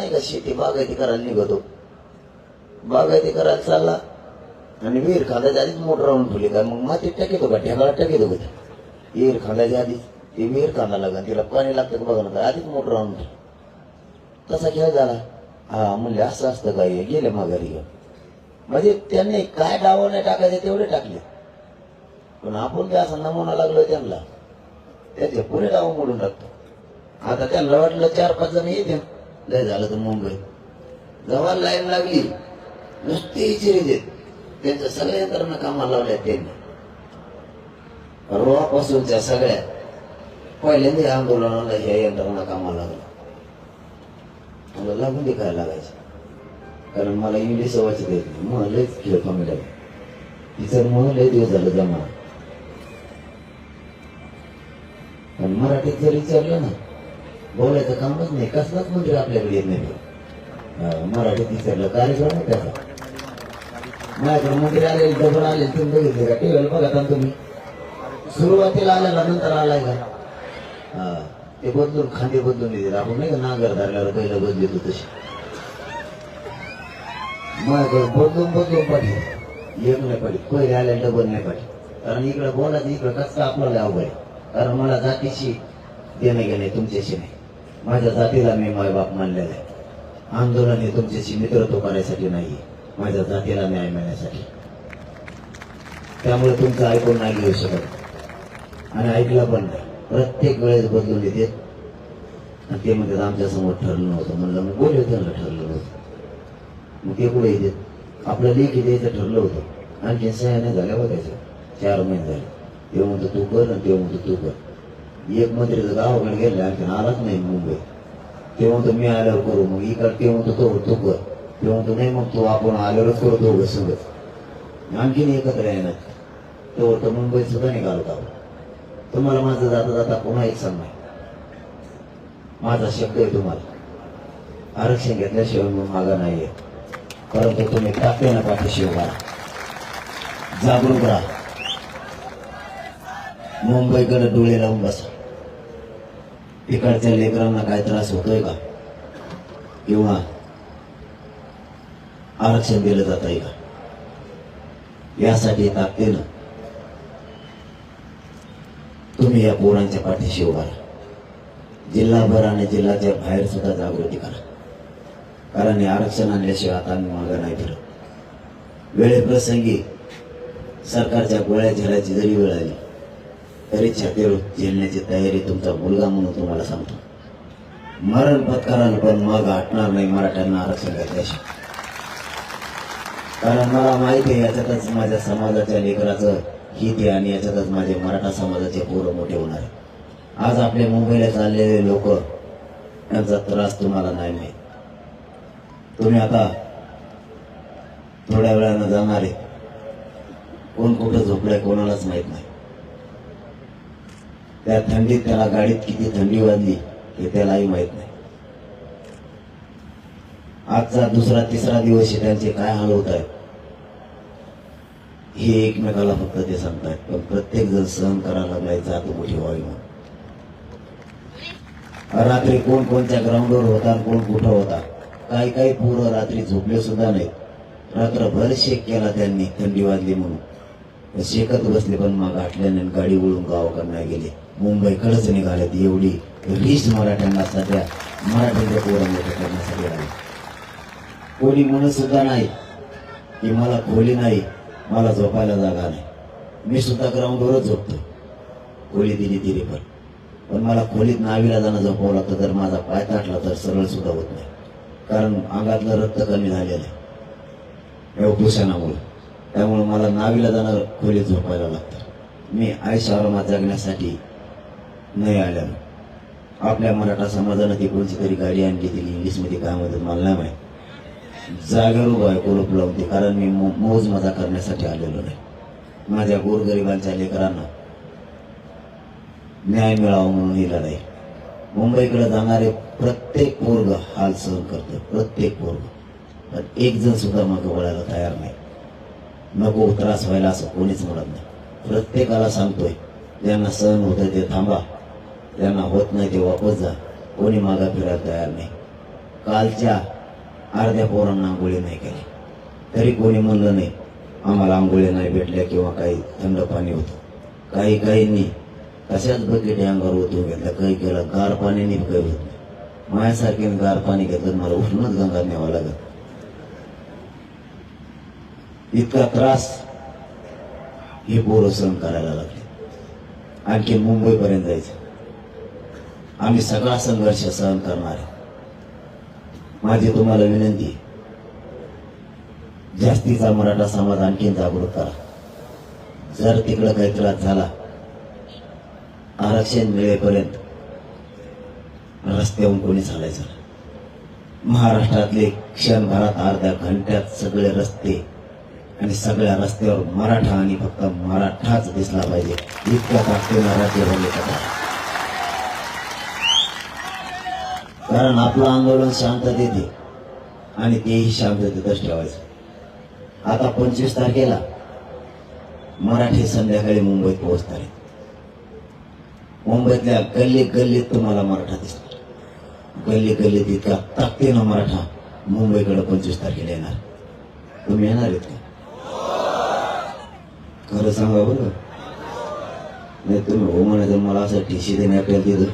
नाही का शेती बागायती करायला निघतो? बागायती करायला चालला आणि विहीर खांदाच्या आधीच मोटर राहून ठेवली काय मग मातीत टाकेतो का? ढेकाळा टाकेतो का? ते? विहीर खांदाच्या आधीच. ती विहीर खांदा लागेल तिला पाणी लागतं का बघा ना आधीच मोटर राहून ठेव. तसा खेळ झाला. हा म्हणजे असं असतं काय गेले माघारी म्हणजे त्यांनी काय डाव नाही टाकायचे तेवढे टाकले. पण आपण काय असा नमुना लागलो त्यांना? त्याचे पुरे डाव मोडून टाकतो. आता त्यांना वाटलं चार पाच जण येते काय झालं तर मुंबई. जवळ लाईन लागली नुसती इचिरी देत. त्यांच्या सगळ्या यंत्रणा कामाला लावल्या त्यांनी. रोपासूनच्या सगळ्या पहिल्यांदा या आंदोलनाला ह्या यंत्रणा कामाला लागला. मला लागून ते काय लागायचं. कारण मला इंग्लिश वाचत देत नाही. मग लयच खेळ कमी तिचं मग लय दिवस झालं जमा. पण मराठीत जर विचारलं ना बोलायचं कामच नाही. कसलाच मंत्री आपल्याकडे येत नाही. मराठी तिसरलं कार्यक्रम आहे त्याचा. माझ्याकडे मंत्री आले डबल आले तुम्ही बघितले का? टीव्हीला बघा तुम्ही. सुरुवातीला आल्याला नंतर आलाय का? हा ते बदलून खांदे बदलून दिले आपण नाही का नांगर धरल्यावर पहिलं बदलित होतो तशी. माझ्याकडे बदलून बदलून पाठी. एक नाही पाठी. पहिले आल्या डबल नाही पाठी. कारण इकडे बोलायचं इकडं कसं आपल्याला अवघड आहे. कारण मला जातीशी देणं घेणं तुमच्याशी नाही. माझ्या जातीला मी मायबाप मानलेला आहे. आंदोलन हे तुमच्याशी मित्रत्व करायसाठी नाही माझ्या जातीला न्याय मिळण्यासाठी. त्यामुळे तुमचं ऐकून नाही घेऊ शकत. आणि ऐकलं पण नाही. प्रत्येक वेळेस बदलून येते. आणि ते म्हणतात आमच्यासमोर ठरलं नव्हतं. म्हणलं मग बोल त्यांना ठरलं नव्हतं? मग ते पुढे येते? आपलं लेखी द्यायचं ठरलं होतं. आणखी सह्याने झाल्या बघायचं. चार महिने झाले. ते म्हणतो तू कर आणि ते म्हणतो तू कर. एक मंत्री गावाकडे गेले आणखी आलाच नाही मुंबई. ते म्हणतो मी आल्यावर करू. मग इकडे ते म्हणतो तो तू कर. ते म्हणतो नाही मग तो आपण आल्यावरच करू दोघं सगळं. आणखीन एकत्र येणार तेव्हा तर मुंबईत सुद्धा निघालो आपण तुम्हाला माझं जाता जाता पुन्हा एक नाही माझा शब्द आहे तुम्हाला. आरक्षण घेतल्याशिवाय मग मागा नाहीये. परंतु तुम्ही ताकदीनं पाठीशी उभा राहा. जागरूक राहा. मुंबईकडे डोळे लावून बसा. तिकडच्या लेकरांना काय त्रास होतोय का? किंवा आरक्षण दिलं जात आहे का? यासाठी ताकदीनं तुम्ही या पोरांच्या पाठीशी उभा राहा. जिल्हाभर आणि जिल्ह्याच्या बाहेर सुद्धा जागृती करा. कारण या आरक्षण आणल्याशिवाय आता आम्ही मागं नाही फिरत. वेळेप्रसंगी सरकारच्या गोळ्या झेलायची जरी वेळ आली तरी छातीवर झेलण्याची तयारी तुमचा मुलगा म्हणून तुम्हाला सांगतो. मरण पत्कराल पण मग आटणार नाही मराठ्यांना आरक्षण घेतल्याशिवाय कारण मला माहीत आहे याच्यातच माझ्या समाजाच्या लेकराचं हित आहे आणि याच्यातच माझे मराठा समाजाचे पोरं मोठे होणार आहे. आज आपले मुंबईला चाललेले लोक यांचा त्रास तुम्हाला नाही माहीत. तुम्ही आता थोड्या वेळानं जाणार आहे. कोण कुठं झोपलंय कोणालाच माहीत नाही. त्या थंडीत त्याला गाडीत किती थंडी वाजली हे त्यालाही माहीत नाही. आजचा दुसरा तिसरा दिवस त्यांचे काय हाल होत आहेत हे एकमेकाला फक्त ते सांगतायत. पण प्रत्येक जण सहन करायला लागलाय जात मोठी व्हावी म्हणून. रात्री कोण कोणत्या ग्राउंडवर होता कोण कुठं होता काही काही पोरं रात्री झोपले सुद्धा नाहीत. रात्रभर शेक केला त्यांनी थंडी वाजली म्हणून. शेकत बसले पण मग आटल्याने गाडी वळून गावाकडनं गेले. मुंबईकडेच निघालेत एवढी रीस मराठ्यांना सध्या मराठ्यांच्या पोरांमध्ये करण्यासाठी आली. कोणी म्हणत सुद्धा नाही की मला खोली नाही मला झोपायला जागा नाही. मी सुद्धा ग्राउंडवरच झोपतो. खोली दिली दिली पण. पण मला खोलीत नावीला जाणं झोपावं लागतं तर माझा पाय ताटला तर सरळ सुद्धा होत नाही. कारण अंगातलं रक्त कमी झालेलं आहे. या उपोषणामुळे त्यामुळे मला नावीला जाणार खोलीत झोपायला लागतं. मी आयुष्य आरामात जगण्यासाठी नाही आल्यानं आपल्या मराठा समाजानं ती कोणती तरी गाडी आणली दिली इंग्लिशमध्ये काय म्हणतात मला नाही माहीत. जागेवर उभा आहे कोलप लावून ते कारण मी मो- मौज मजा करण्यासाठी आलेलो नाही. माझ्या गोरगरिबांच्या लेकरांना न्याय मिळावा म्हणून ही लढाई. मुंबईकडे जाणारे प्रत्येक पोरग हाल सहन करतो प्रत्येक पोरग. पण एक जण सुद्धा मग वळायला तयार नाही. नको त्रास व्हायला असं कोणीच म्हणत नाही. प्रत्येकाला सांगतोय ज्यांना सहन होतं ते थांबा. ज्यांना होत नाही ते वापस जा. कोणी मागा फिरायला तयार नाही. कालच्या अर्ध्या पोरांना आंघोळी नाही केली. तरी कोणी म्हणलं नाही आम्हाला आंघोळी नाही भेटल्या किंवा काही थंड पाणी होतं. काही काहींनी तशाच बकेट अंगावर ओतून घेतलं काही केलं गार पाण्याने काही होत नाही. माझ्यासारखे गार पाणी घेतलं मला उठूनच गंगा न्यावं लागत. इतका त्रास हे पोरं सहन करायला लागले. आणखी मुंबईपर्यंत जायचं. आम्ही सगळा संघर्ष सहन करणार आहे. माझी तुम्हाला विनंती जास्तीचा मराठा समाज आणखीन जागृत करा. जर तिकडं काही त्रास झाला आरक्षण मिळेपर्यंत रस्त्याहून कोणी चालायचं? महाराष्ट्रातले क्षणभरात अर्ध्या घंट्यात सगळे रस्ते आणि सगळ्या रस्त्यावर मराठा आणि फक्त मराठाच दिसला पाहिजे. इतक्या ताकदीनं राज्य बनले कारण आपलं आंदोलन शांततेत आणि तेही शांततेतच ठेवायचं. आता पंचवीस तारखेला मराठी संध्याकाळी मुंबईत पोहोचणार आहेत मुंबईतल्या गल्ली गल्लीत तुम्हाला मराठा दिसणार. गल्ली गल्लीत इतका ताकदीनं मराठा मुंबईकडे पंचवीस तारखेला येणार. तुम्ही येणार आहेत का? खरं सांगा बरं. नाही तुम्ही हो म्हणायचं मला असं ठिशी देणे आपल्याला तिथं.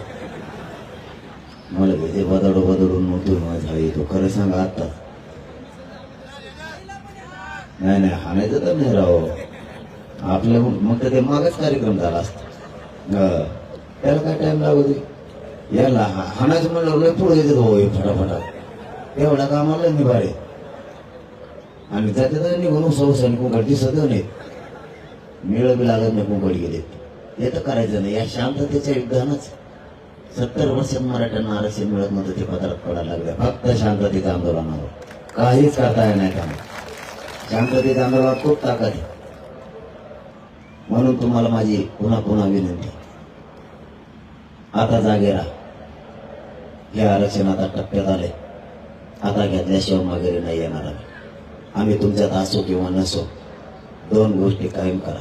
मला भीती बदडो बदडून मग तुम्ही माझा येतो. खरं सांगा आत्ता नाही नाही हाणायचं तर नाही राव. आपल्या मग तर ते मागच कार्यक्रम झाला असता. त्याला काय टाइम लागू दे? याला हा- हाणायचं म्हणलं पुढे येते भाऊ फटाफटा. एवढा कामाला निभारे आणि जाते तर निघून सौ आणि कुंकड दिसत नाही मिळ बी लागत नाही कुंकड गेले. हे तर करायचं नाही. या शांततेच्या युद्धानच सत्तर वर्षात मराठ्यांना आरक्षण मिळत नव्हतं ते पत्रात पडायला लागले. फक्त शांततेच्या आंदोलनावर काहीच करता येणार काम शांततेच्या आंदोलनात खूप ताकद आहे. म्हणून तुम्हाला माझी पुन्हा पुन्हा विनंती. आता जागे राहा. हे आरक्षण आता टप्प्यात आले आता घेतल्याशिवाय माघारी नाही येणार आम्ही तुमच्यात असो किंवा नसो दोन गोष्टी कायम करा.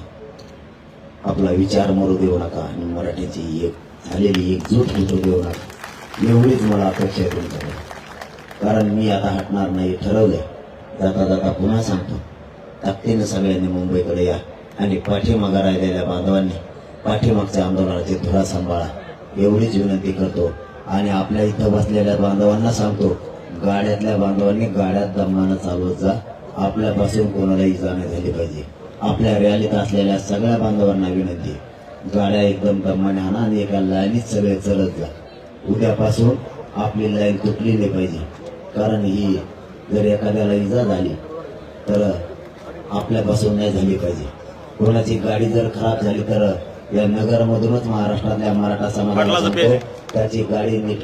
आपला विचार मरू देऊ नका. आणि मराठीची एक झालेली एकजूट मिटू देऊ नका. एवढीच मला अपेक्षा आहे तुमच्याकडे. कारण मी आता हटणार नाही ठरवलंय. जाता जाता पुन्हा सांगतो. ताकदीनं सगळ्यांनी मुंबईकडे या आणि पाठीमागा राहिलेल्या बांधवांनी पाठीमागच्या आंदोलनाची धुरा सांभाळा. एवढीच विनंती करतो. आणि आपल्या इथं बसलेल्या बांधवांना सांगतो गाड्यातल्या बांधवांनी गाड्यात दमानं चालवत जा. आपल्यापासून कोणाला इजा नाही झाली पाहिजे. आपल्या रॅलीत असलेल्या सगळ्या बांधवांना विनंती. गाड्या एकदम दमाने आणा आणि एका लाईनीत सगळे चलत जा. उद्यापासून आपली लाईन तुटली नाही पाहिजे. कारण ही जर एखाद्याला इजा झाली तर आपल्यापासून नाही झाली पाहिजे. कोणाची गाडी जर खराब झाली तर या नगरमधूनच महाराष्ट्रातल्या मराठा समाजाला त्याची गाडी नीट